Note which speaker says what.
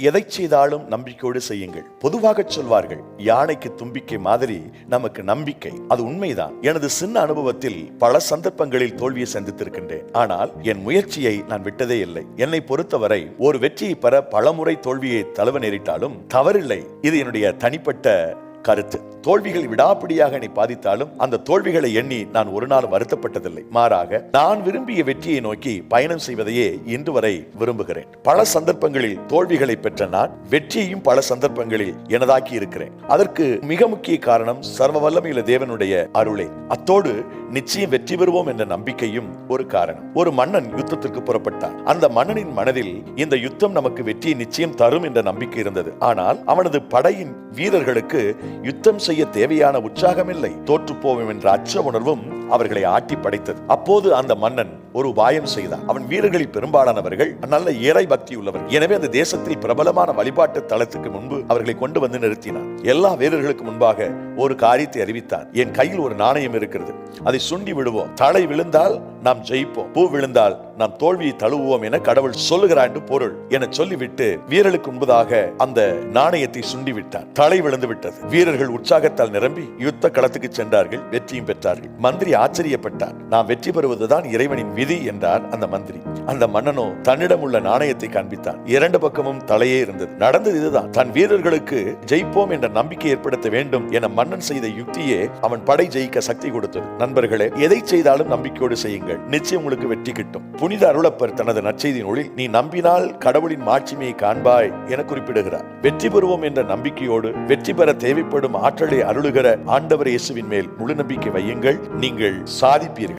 Speaker 1: எதை செய்தாலும் நம்பிக்கையோடு செய்யுங்கள். பொதுவாக சொல்வார்கள் யானைக்கு தும்பிக்கை மாதிரி நமக்கு நம்பிக்கை. அது உண்மைதான். எனது சின்ன அனுபவத்தில் பல சந்தர்ப்பங்களில் தோல்வியை சந்தித்திருக்கின்றேன். ஆனால் என் முயற்சியை நான் விட்டதே இல்லை. என்னை பொறுத்தவரை ஒரு வெற்றியை பெற பலமுறை தோல்வியை தழுவ நேரிட்டாலும் தவறில்லை. இது என்னுடைய தனிப்பட்ட கருத்து. தோல்விகள் விடாப்பிடியாக என்னை பாதித்தாலும் அந்த தோல்விகளை எண்ணி நான் ஒரு நாள் வருத்தப்பட்டதில்லை. மாறாக நான் விரும்பிய வெற்றியை நோக்கி பயணம் செய்வதையே இன்று வரை விரும்புகிறேன். பல சந்தர்ப்பங்களில் தோல்விகளை பெற்ற நான் வெற்றியையும் பல சந்தர்ப்பங்களில் எனதாக்கி இருக்கிறேன். அதற்கு மிக முக்கிய காரணம் சர்வ வல்லமையுள்ள தேவனுடைய அருளே. அத்தோடு நிச்சயம் வெற்றி பெறுவோம் என்ற நம்பிக்கையும் ஒரு காரணம். ஒரு மன்னன் யுத்தத்திற்கு புறப்பட்டான். அந்த மன்னனின் மனதில் இந்த யுத்தம் நமக்கு வெற்றியை நிச்சயம் தரும் என்ற நம்பிக்கை இருந்தது. ஆனால் அவனது படையின் வீரர்களுக்கு யுத்தம் செய்ய தேவையான உற்சாகம் இல்லை தோற்று போவோம் என்ற அச்ச உணர்வும் அவர்களை ஆட்டி படைத்தது. அப்போது அந்த மன்னன் ஒரு உபாயம் செய்தான். அவன் வீரர்களில் பெரும்பாலானவர்கள் நல்ல இறை பக்தி உள்ளவர்கள் எனவே அந்த தேசத்தில் பிரபலமான வழிபாட்டு தளத்துக்கு முன்பு அவர்களை கொண்டு வந்து நிறுத்தினான். எல்லா வீரர்களுக்கு முன்பாக ஒரு காரியத்தை அறிவித்தான். என் கையில் ஒரு நாணயம் இருக்கிறது. அதை சுண்டி விடுவோம். தலை விழுந்தால் நாம் ஜெயிப்போம். பூ விழுந்தால் நாம் தோல்வியை தழுவுவோம் என கடவுள் சொல்லுகிறார் என்று பொருள். என சொல்லிவிட்டு வீரர்களுக்கு முன்பதாக அந்த நாணயத்தை சுண்டி விட்டான் தலை விழுந்து விட்டது வீரர்கள் உற்சாகத்தால் நிரம்பி யுத்த களத்துக்கு சென்றார்கள். வெற்றியும் பெற்றார்கள். மந்திரி ஆச்சரியப்பட்டார். நாம் வெற்றி பெறுவதுதான் இறைவனின் விதி என்றார் அந்த மந்திரி. அந்த மன்னனோ தன்னிடம் உள்ள நாணயத்தை காண்பித்தான் இரண்டு பக்கமும் தலையே இருந்தது. நடந்தது இதுதான். தன் வீரர்களுக்கு ஜெயிப்போம் என்ற நம்பிக்கை ஏற்படுத்த வேண்டும் என மன்னன் செய்த யுக்தியே அவன் படை ஜெயிக்க சக்தி கொடுத்தது. நண்பர்களே எதை செய்தாலும் நம்பிக்கையோடு செய்யுங்கள். நிச்சயம் உங்களுக்கு வெற்றி கிட்டும். புனித அருளப்பர் தனது நற்செய்தி நூலில் நீ நம்பினால் கடவுளின் மாட்சிமையை காண்பாய் என குறிப்பிடுகிறார். வெற்றி பெறுவோம் என்ற நம்பிக்கையோடு வெற்றி பெற தேவைப்படும் ஆற்றலை அருளுகிற ஆண்டவர் இயேசுவின் மேல் முழு நம்பிக்கை வையுங்கள். நீங்கள் சாதிப்பீர்கள்.